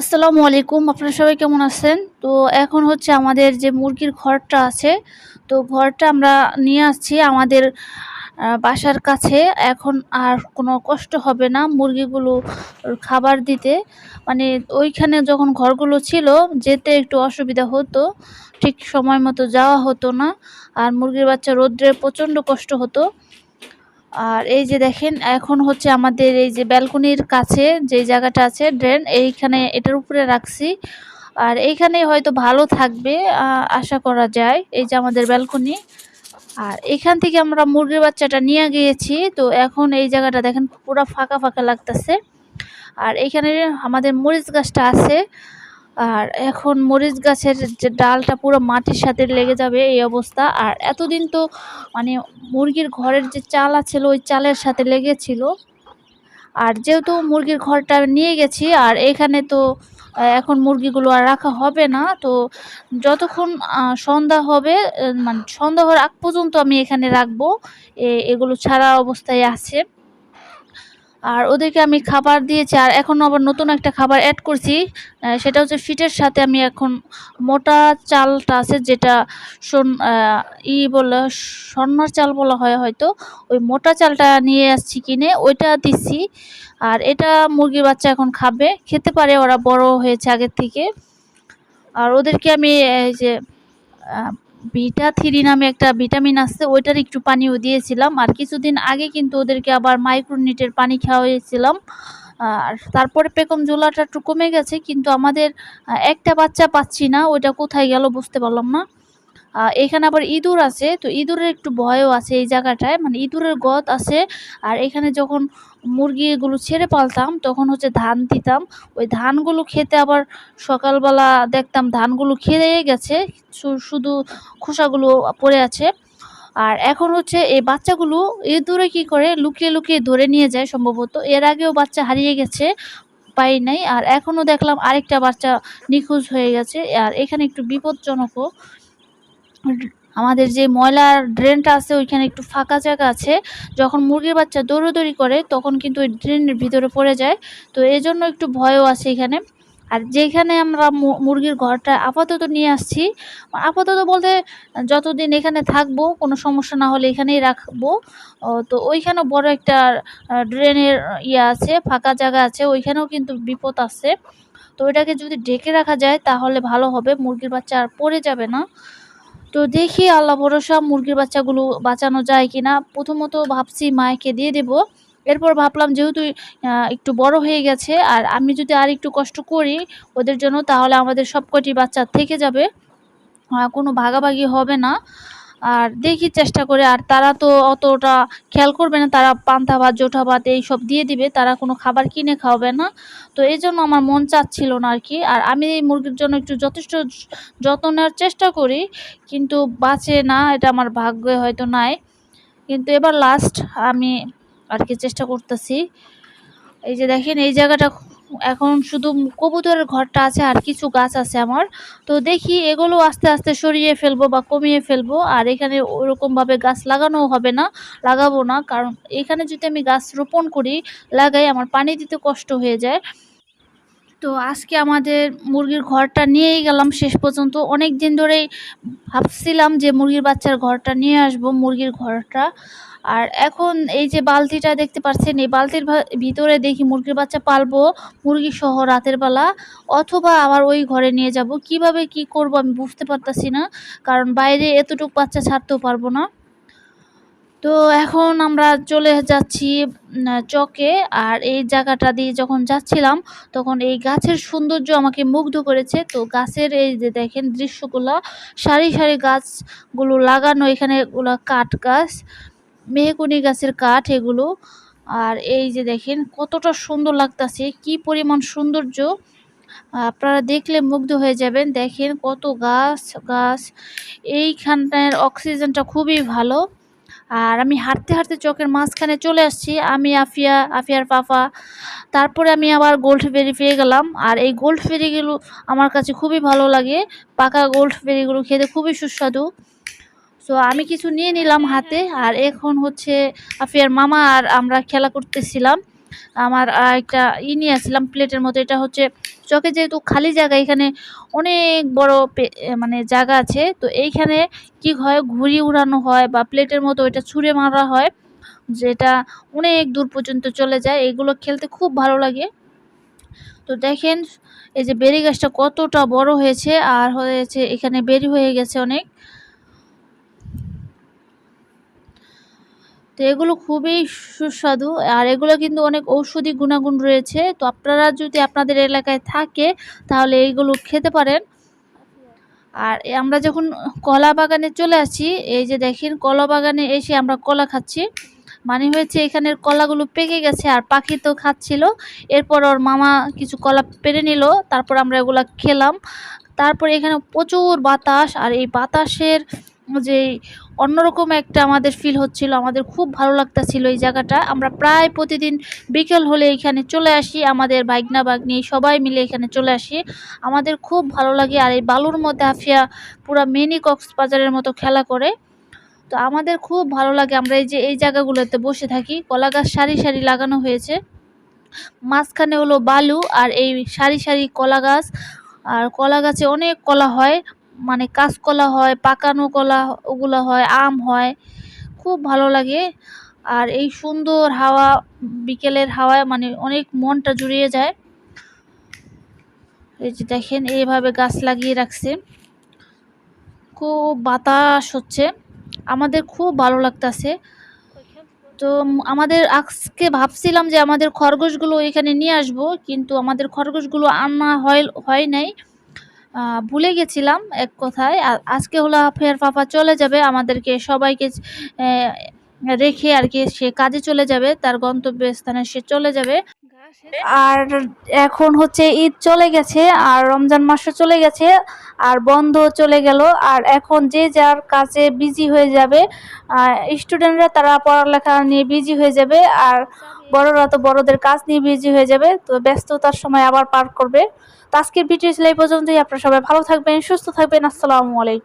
আসসালামু আলাইকুম, আপনারা সবাই কেমন আছেন? তো এখন হচ্ছে আমাদের যে মুরগির ঘরটা আছে, তো ঘরটা আমরা নিয়ে আসছি আমাদের বাসার কাছে। এখন আর কোনো কষ্ট হবে না মুরগিগুলো খাবার দিতে। মানে ওইখানে যখন ঘরগুলো ছিল, যেতে একটু অসুবিধা হতো, ঠিক সময় মতো যাওয়া হতো না। আর মুরগির বাচ্চা রোদ্রে প্রচণ্ড কষ্ট হতো। আর এই যে দেখেন, এখন হচ্ছে আমাদের এই যে ব্যালকনির কাছে যে জায়গাটা আছে, ড্রেন, এইখানে এটার উপরে রাখছি। আর এইখানে হয়তো ভালো থাকবে আশা করা যায়, এই যে আমাদের ব্যালকনি। আর এখান থেকে আমরা মুরগির বাচ্চাটা নিয়ে গিয়েছি, তো এখন এই জায়গাটা দেখেন পুরো ফাঁকা ফাঁকা লাগতেছে। আর এইখানে আমাদের মরিচ গাছটা আছে আর এখন মরিচ গাছের যে ডালটা পুরো মাটির সাথে লেগে যাবে এই অবস্থা। আর এতদিন তো মানে মুরগির ঘরের যে চাল ছিল ওই চালের সাথে লেগেছিল। আর যেহেতু মুরগির ঘরটা নিয়ে গেছি, আর এখানে তো এখন মুরগিগুলো আর রাখা হবে না, তো যতক্ষণ সন্ধ্যা হবে মানে সন্ধ্যা হওয়ার আগ পর্যন্ত আমি এখানে রাখব। এগুলো ছাড়া অবস্থায় আছে। আর ওদেরকে আমি খাবার দিয়েছি, আর এখন আবার নতুন একটা খাবার অ্যাড করছি সেটা হচ্ছে ফিটের সাথে আমি এখন মোটা চালটা আছে যেটা সোন ই বলে, স্বর্ণার চাল বলা হয় হয়তো, ওই মোটা চালটা নিয়ে আসছি কিনে, ওইটা দিচ্ছি, আর এটা মুরগির বাচ্চা এখন খাবে, খেতে পারে, ওরা বড় হয়েছে আগের থেকে। আর ওদেরকে আমি, এই যে ভিটা থ্রি নামে একটা ভিটামিন আছে, ওইটার একটু পানিও দিয়েছিলাম। আর কিছুদিন আগে কিন্তু ওদেরকে আবার মাইক্রোনিটের পানি খাওয়াইছিলাম। আর তারপরে পেকম জোলাটা একটু কমে গেছে, কিন্তু আমাদের একটা বাচ্চা পাচ্ছি না, ওইটা কোথায় গেল বুঝতে পারলাম না। এখানে আবার ইঁদুর আছে, তো ইঁদুরের একটু ভয়ও আছে এই জায়গাটায়। মানে ইঁদুরের গদ আছে, আর এখানে যখন মুরগিগুলো ছেড়ে পালতাম, তখন হচ্ছে ধান দিতাম। ওই ধানগুলো খেতে আবার সকালবেলা দেখতাম ধানগুলো খেয়ে গেছে শুধু খোসাগুলো পড়ে আছে। আর এখন হচ্ছে এই বাচ্চাগুলো ইঁদুরে কি করে, লুকিয়ে লুকিয়ে ধরে নিয়ে যায় সম্ভবত। এর আগেও বাচ্চা হারিয়ে গেছে, পাই নাই। আর এখনও দেখলাম আরেকটা বাচ্চা নিখোঁজ হয়ে গেছে। আর এখানে একটু বিপজ্জনকও। আমাদের যে ময়লার ড্রেনটা আছে, ওইখানে একটু ফাঁকা জায়গা আছে। যখন মুরগির বাচ্চা দৌড়োদৌড়ি করে, তখন কিন্তু ওই ড্রেনের ভিতরে পড়ে যায়। তো এই জন্য একটু ভয়ও আছে এখানে। আর যেখানে আমরা মুরগির ঘরটা আপাতত নিয়ে আসছি, আপাতত বলতে যতদিন এখানে থাকব, কোনো সমস্যা না হলে এখানেই রাখব। তো ওইখানে বড় একটা ড্রেনের ইয়ে আছে, ফাঁকা জায়গা আছে, ওইখানেও কিন্তু বিপদ আছে। তো ওইটাকে যদি ডেকে রাখা যায়, তাহলে ভালো হবে। মুরগির বাচ্চা আর পড়ে যাবে না। তো দেখি আল্লাহ ভরসা মুরগির বাচ্চাগুলো বাঁচানো যায় কিনা। প্রথমত ভাবছি মায়কে দিয়ে দেব। এরপর ভাবলাম যেহেতু একটু বড় হয়ে গেছে, আর আমি যদি আর একটু কষ্ট করি, ওদের জন্য তাহলে আমাদের সবকটি বাচ্চা থেকে যাবে। কোনো ভাগাভাগি হবে না। আর দেখি চেষ্টা করে। আর তারা তো অতটা খেয়াল করবে না, তারা পান্তা ভাত, জোঠা ভাত এইসব দিয়ে দিবে, তারা কোনো খাবার কিনে খাওয়াবে না। তো এই জন্য আমার মন চাচ্ছিল না আর কি। আর আমি এই মুরগির জন্য একটু যথেষ্ট যত্ন নেওয়ার চেষ্টা করি, কিন্তু বাঁচে না, এটা আমার ভাগ্যে হয়তো নাই। কিন্তু এবার লাস্ট আমি আর কি চেষ্টা করতেছি। এই যে দেখেন, এই জায়গাটা এখন শুধু কবুতরের ঘরটা আছে আর কিছু গাছ আছে আমার। তো দেখি এগুলো আস্তে আস্তে সরিয়ে ফেলব বা কমিয়ে ফেলব। আর এখানে ওরকমভাবে গাছ লাগানো হবে না, লাগাবো না। কারণ এখানে যদি আমি গাছ রোপণ করি, লাগাই আমার পানি দিতে কষ্ট হয়ে যায়। তো আজকে আমাদের মুরগির ঘরটা নিয়েই গেলাম। শেষ পর্যন্ত অনেক দিন ধরেই ভাবছিলাম যে মুরগির বাচ্চার ঘরটা নিয়ে আসব, মুরগির ঘরটা। আর এখন এই যে বালতিটা দেখতে পাচ্ছেন, এই বালতির ভিতরে দেখি মুরগির বাচ্চা পালবো মুরগি সহ রাতের বেলা, অথবা আবার ওই ঘরে নিয়ে যাব। কীভাবে কি করব আমি বুঝতে পারতাছি না, কারণ বাইরে এতটুকু বাচ্চা ছাড়তেও পারব না। তো এখন আমরা চলে যাচ্ছি চকে। আর এই জায়গাটা দিয়ে যখন যাচ্ছিলাম, তখন এই গাছের সৌন্দর্য আমাকে মুগ্ধ করেছে। তো গাছের এই যে দেখেন দৃশ্যগুলো, সারি সারি গাছগুলো লাগানো, এখানে এগুলো কাঠ গাছ, মেহকুনি গাছের কাঠ এগুলো। আর এই যে দেখেন কতটা সুন্দর লাগতাছে, কি পরিমাণ সৌন্দর্য। আপনারা দেখলে মুগ্ধ হয়ে যাবেন। দেখেন কত গাছ গাছ। এইখানটার অক্সিজেনটা খুবই ভালো। আর আমি হাঁটতে হাঁটতে চোখের মাঝখানে চলে আসছি। আমি আফিয়া, আফিয়ার পাপা। তারপরে আমি আবার গোল্ড বেরি পেয়ে গেলাম। আর এই গোল্ড বেরিগুলো আমার কাছে খুবই ভালো লাগে। পাকা গোল্ড বেরিগুলো খেতে খুবই সুস্বাদু। সো আমি কিছু নিয়ে নিলাম হাতে। আর এখন হচ্ছে আফিয়ার মামা আর আমরা খেলা করতেছিলাম। আমার একটা ই নিয়ে আসছিলাম প্লেটের মতো এটা হচ্ছে চকে যেহেতু খালি জায়গা, এখানে অনেক বড় মানে জায়গা আছে। তো এইখানে কি হয়, ঘুড়ি উড়ানো হয় বা প্লেটের মতো এটা ছুঁড়ে মারা হয়, যেটা অনেক দূর পর্যন্ত চলে যায়। এগুলো খেলতে খুব ভালো লাগে। তো দেখেন, এই যে বেরি গাছটা কতটা বড় হয়েছে, আর হয়েছে, এখানে বেরি হয়ে গেছে অনেক। তো এগুলো খুবই সুস্বাদু। আর এগুলো কিন্তু অনেক ঔষধি গুণাগুণ রয়েছে। তো আপনারা যদি আপনাদের এলাকায় থাকে, তাহলে এইগুলো খেতে পারেন। আর আমরা যখন কলা বাগানে চলে আসি, এই যে দেখেন কলা বাগানে এসে আমরা কলা খাচ্ছি। মানে হয়েছে এখানের কলাগুলো পেকে গেছে আর পাখি তো খাচ্ছিল। এরপর ওর মামা কিছু কলা পেরে নিল, তারপর আমরা এগুলা খেলাম। তারপর এখানে প্রচুর বাতাস আর এই বাতাসের যে অন্যরকম একটা আমাদের ফিল হচ্ছিল, আমাদের খুব ভালো লাগতাছিল এই জায়গাটা। আমরা প্রায় প্রতিদিন বিকেল হলে এখানে চলে আসি, আমাদের বাইগনা বাগনি সবাই মিলে এখানে চলে আসি। আমাদের খুব ভালো লাগে আর এই বালুর মধ্যে আফিয়া পুরা মিনি কক্সবাজারের মতো খেলা করে। তো আমাদের খুব ভালো লাগে, আমরা এই যে, এই জায়গাগুলোতে বসে থাকি। কলা গাছ সারি সারি লাগানো হয়েছে। মাঝখানে হলো বালু আর এই সারি সারি কলা গাছ। আর কলা গাছে অনেক কলা হয়। মানে কাঁচকলা হয়, পাকানো কলা ওগুলো হয়, আম হয়, খুব ভালো লাগে। আর এই সুন্দর হাওয়া, বিকেলের হাওয়ায় মানে অনেক মনটা জুড়িয়ে যায়। এই যে দেখেন, এইভাবে গাছ লাগিয়ে রাখছে। খুব বাতাস হচ্ছে। আমাদের খুব ভালো লাগতাছে। তো আমাদের আজকে ভাবছিলাম যে আমাদের খরগোশগুলো এখানে নিয়ে আসব, কিন্তু আমাদের খরগোশগুলো আনা হয় হয় নাই। ভুলে গেছিলাম এক কথায়। আজকে হলো ফের পাপা চলে যাবে, আমাদেরকে সবাইকে রেখে আর কি সে কাজে চলে যাবে, তার গন্তব্যস্থানে সে চলে যাবে। আর এখন হচ্ছে ঈদ চলে গেছে, আর রমজান মাসও চলে গেছে, আর বন্ধ চলে গেল, আর এখন যে যার কাজে বিজি হয়ে যাবে স্টুডেন্টরা তারা পড়ালেখা নিয়ে বিজি হয়ে যাবে, আর বড়রা তো বড়দের কাজ নিয়ে বিজি হয়ে যাবে, তো ব্যস্ততার সময় আবার পার করবে। তো আজকের ভিডিও ছিল এই পর্যন্তই, আপনারা সবাই ভালো থাকবেন, সুস্থ থাকবেন, আসসালামু আলাইকুম।